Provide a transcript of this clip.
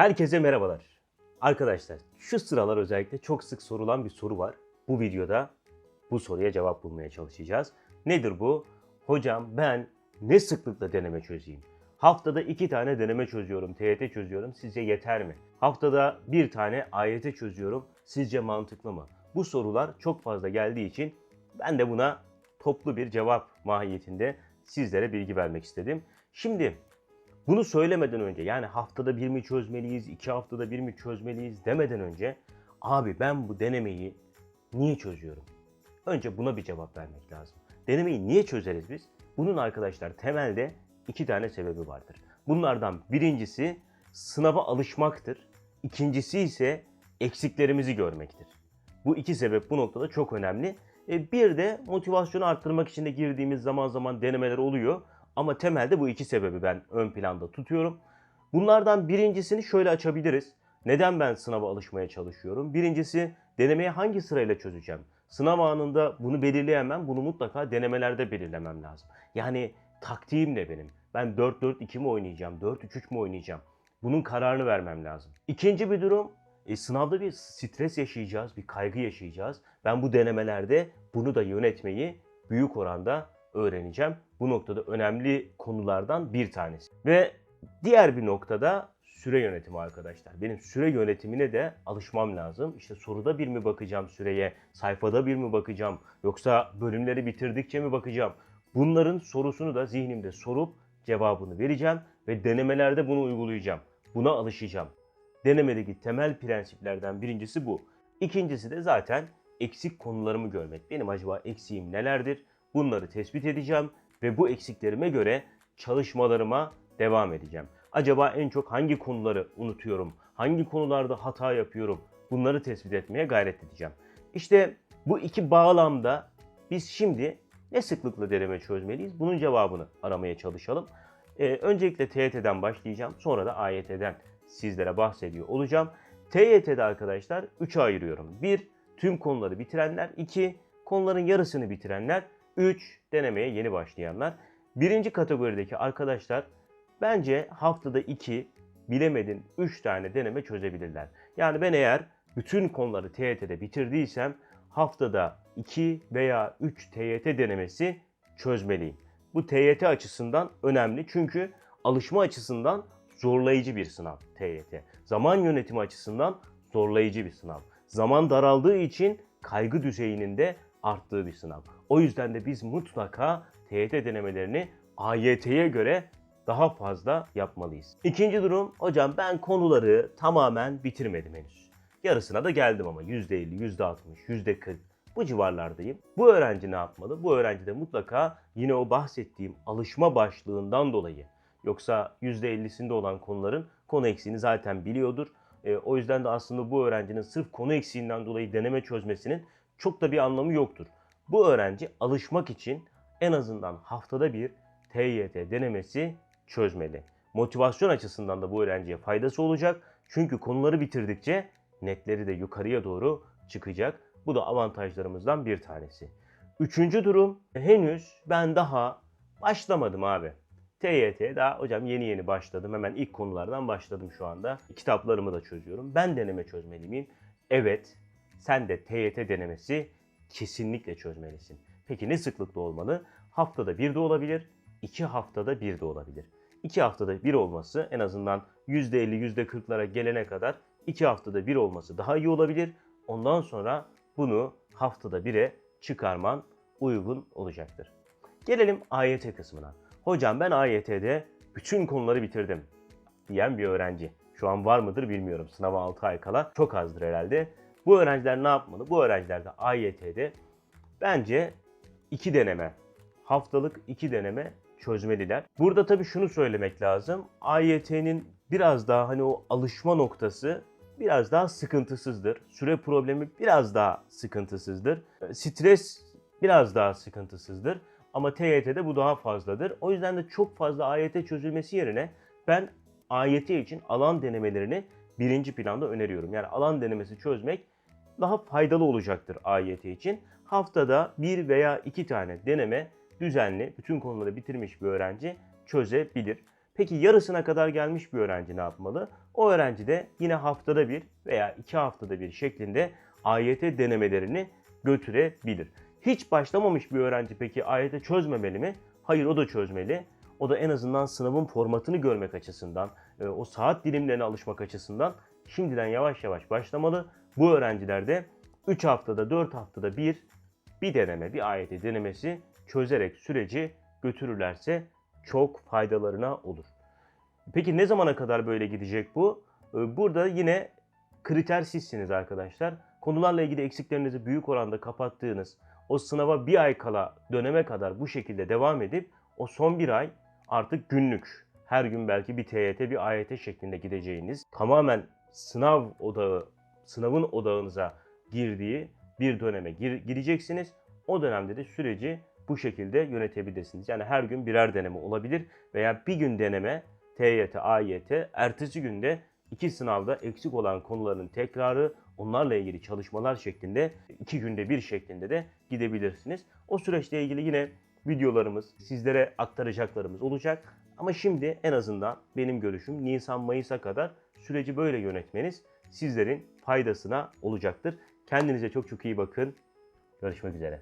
Herkese merhabalar. Arkadaşlar şu sıralar özellikle çok sık sorulan bir soru var. Bu videoda bu soruya cevap bulmaya çalışacağız. Nedir bu? Hocam ben ne sıklıkla deneme çözeyim? Haftada iki tane deneme çözüyorum, TYT çözüyorum. Sizce yeter mi? Haftada bir tane AYT çözüyorum. Sizce mantıklı mı? Bu sorular çok fazla geldiği için ben de buna toplu bir cevap mahiyetinde sizlere bilgi vermek istedim. Şimdi bunu söylemeden önce yani haftada bir mi çözmeliyiz, iki haftada bir mi çözmeliyiz demeden önce abi ben bu denemeyi niye çözüyorum? Önce buna bir cevap vermek lazım. Denemeyi niye çözeriz biz? Bunun arkadaşlar temelde iki tane sebebi vardır. Bunlardan birincisi sınava alışmaktır. İkincisi ise eksiklerimizi görmektir. Bu iki sebep bu noktada çok önemli. E, Bir de motivasyonu arttırmak için de girdiğimiz zaman zaman denemeler oluyor. Ama temelde bu iki sebebi ben ön planda tutuyorum. Bunlardan birincisini şöyle açabiliriz. Neden ben sınava alışmaya çalışıyorum? Birincisi denemeyi hangi sırayla çözeceğim? Sınav anında bunu belirleyemem. Bunu mutlaka denemelerde belirlemem lazım. Yani taktiğim ne benim? Ben 4-4-2 mi oynayacağım? 4-3-3 mü oynayacağım? Bunun kararını vermem lazım. İkinci bir durum e, sınavda bir stres yaşayacağız, bir kaygı yaşayacağız. Ben bu denemelerde bunu da yönetmeyi büyük oranda öğreneceğim. Bu noktada önemli konulardan bir tanesi. Ve diğer bir noktada süre yönetimi arkadaşlar. Benim süre yönetimine de alışmam lazım. İşte soruda bir mi bakacağım süreye, sayfada bir mi bakacağım, yoksa bölümleri bitirdikçe mi bakacağım? Bunların sorusunu da zihnimde sorup cevabını vereceğim ve denemelerde bunu uygulayacağım. Buna alışacağım. Denemedeki temel prensiplerden birincisi bu. İkincisi de zaten eksik konularımı görmek. Benim acaba eksiğim nelerdir? Bunları tespit edeceğim ve bu eksiklerime göre çalışmalarıma devam edeceğim. Acaba en çok hangi konuları unutuyorum? Hangi konularda hata yapıyorum? Bunları tespit etmeye gayret edeceğim. İşte bu iki bağlamda biz şimdi ne sıklıkla deneme çözmeliyiz? Bunun cevabını aramaya çalışalım. Ee, öncelikle TYT'den başlayacağım. Sonra da AYT'den sizlere bahsediyor olacağım. TYT'de arkadaşlar 3'e ayırıyorum. 1. Tüm konuları bitirenler. 2. Konuların yarısını bitirenler. 3. Denemeye yeni başlayanlar. Birinci kategorideki arkadaşlar bence haftada 2 bilemedin 3 tane deneme çözebilirler. Yani ben eğer bütün konuları TYT'de bitirdiysem haftada 2 veya 3 TYT denemesi çözmeliyim. Bu TYT açısından önemli çünkü alışma açısından zorlayıcı bir sınav TYT. Zaman yönetimi açısından zorlayıcı bir sınav. Zaman daraldığı için kaygı düzeyinin de arttığı bir sınav. O yüzden de biz mutlaka TYT denemelerini AYT'ye göre daha fazla yapmalıyız. İkinci durum, hocam ben konuları tamamen bitirmedim henüz. Yarısına da geldim ama %50, %60, %40 bu civarlardayım. Bu öğrenci ne yapmalı? Bu öğrenci de mutlaka yine o bahsettiğim alışma başlığından dolayı Yoksa %50'sinde olan konuların konu eksiğini zaten biliyordur. E, o yüzden de aslında bu öğrencinin sırf konu eksiğinden dolayı deneme çözmesinin çok da bir anlamı yoktur. Bu öğrenci alışmak için en azından haftada bir TYT denemesi çözmeli. Motivasyon açısından da bu öğrenciye faydası olacak. Çünkü konuları bitirdikçe netleri de yukarıya doğru çıkacak. Bu da avantajlarımızdan bir tanesi. Üçüncü durum henüz ben daha başlamadım abi. TYT daha hocam yeni yeni başladım. Hemen ilk konulardan başladım şu anda. Kitaplarımı da çözüyorum. Ben deneme çözmeli miyim? Evet. Sen de TYT denemesi kesinlikle çözmelisin. Peki ne sıklıkla olmalı? Haftada bir de olabilir, iki haftada bir de olabilir. İki haftada bir olması en azından %50, %40'lara gelene kadar iki haftada bir olması daha iyi olabilir. Ondan sonra bunu haftada bire çıkarman uygun olacaktır. Gelelim AYT kısmına. Hocam ben AYT'de bütün konuları bitirdim diyen bir öğrenci. Şu an var mıdır bilmiyorum. Sınava 6 ay kala çok azdır herhalde. Bu öğrenciler ne yapmalı? Bu öğrenciler de AYT'de bence iki deneme, haftalık iki deneme çözmeliler. Burada tabii şunu söylemek lazım. AYT'nin biraz daha hani o alışma noktası biraz daha sıkıntısızdır. Süre problemi biraz daha sıkıntısızdır. Stres biraz daha sıkıntısızdır. Ama TYT'de bu daha fazladır. O yüzden de çok fazla AYT çözülmesi yerine ben AYT için alan denemelerini birinci planda öneriyorum. Yani alan denemesi çözmek daha faydalı olacaktır AYT için. Haftada bir veya iki tane deneme düzenli bütün konuları bitirmiş bir öğrenci çözebilir. Peki yarısına kadar gelmiş bir öğrenci ne yapmalı? O öğrenci de yine haftada bir veya iki haftada bir şeklinde AYT denemelerini götürebilir. Hiç başlamamış bir öğrenci peki AYT çözmemeli mi? Hayır o da çözmeli. O da en azından sınavın formatını görmek açısından, e, o saat dilimlerine alışmak açısından şimdiden yavaş yavaş başlamalı. Bu öğrenciler de 3 haftada 4 haftada bir bir deneme, bir AYT denemesi çözerek süreci götürürlerse çok faydalarına olur. Peki ne zamana kadar böyle gidecek bu? Ee, Burada yine kriter sizsiniz arkadaşlar. Konularla ilgili eksiklerinizi büyük oranda kapattığınız, o sınava bir ay kala döneme kadar bu şekilde devam edip o son bir ay artık günlük, her gün belki bir TYT, bir AYT şeklinde gideceğiniz, tamamen sınav odağı, sınavın odağınıza girdiği bir döneme gir- gireceksiniz. O dönemde de süreci bu şekilde yönetebilirsiniz. Yani her gün birer deneme olabilir veya bir gün deneme TYT, AYT, ertesi günde iki sınavda eksik olan konuların tekrarı, onlarla ilgili çalışmalar şeklinde iki günde bir şeklinde de gidebilirsiniz. O süreçle ilgili yine videolarımız, sizlere aktaracaklarımız olacak. Ama şimdi en azından benim görüşüm Nisan-Mayıs'a kadar süreci böyle yönetmeniz sizlerin faydasına olacaktır. Kendinize çok çok iyi bakın. Görüşmek üzere.